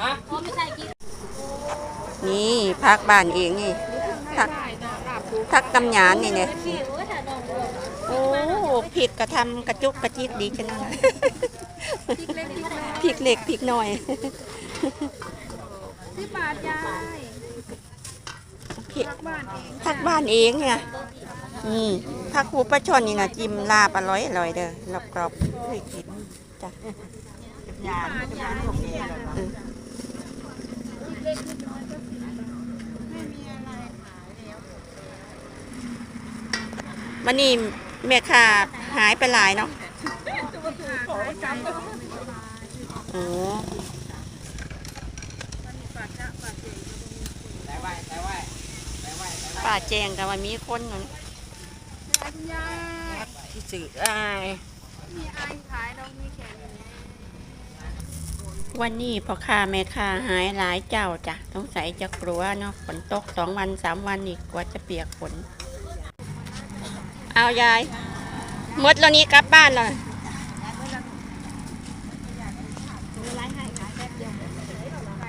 อ๋อไม่ใช่กินนี่พักบ้านเองนี่พักพักตำหยานนี่เนี่ยผิวถ้าน้องโอ้ผิดกระทำกระจุกกระจิกดีจังเลยพริกเล็กพริกน้อยสิบบาทยายพริกพักบ้านเองพักบ้านเองเนี่ยอืมพักหูปลาช่อนนี่นะจิ้มลาบอร่อยอร่อยเด้อกรอบกรอบๆเคยกินจ้ะ ม่มีอะไรขายแล้ววันนี้แม่ค้าหายไปหลายเนาะขอจำโอ้ปากจะปากเจ๋งป้าแจงกันว่ามีคนนั่นยายคุณยายที่สื่ออายมีไอขายเรามีแขนอยู่เนี่ย วันนี้พอค้าแม่ค้าหายหลายเจ้าจ้ะสงสัยจะกลัวเนาะฝนตกสองวันสามวันอีกกว่าจะเปียกฝน เอายายหมดแล้วนี้กลับบ้านแล้วย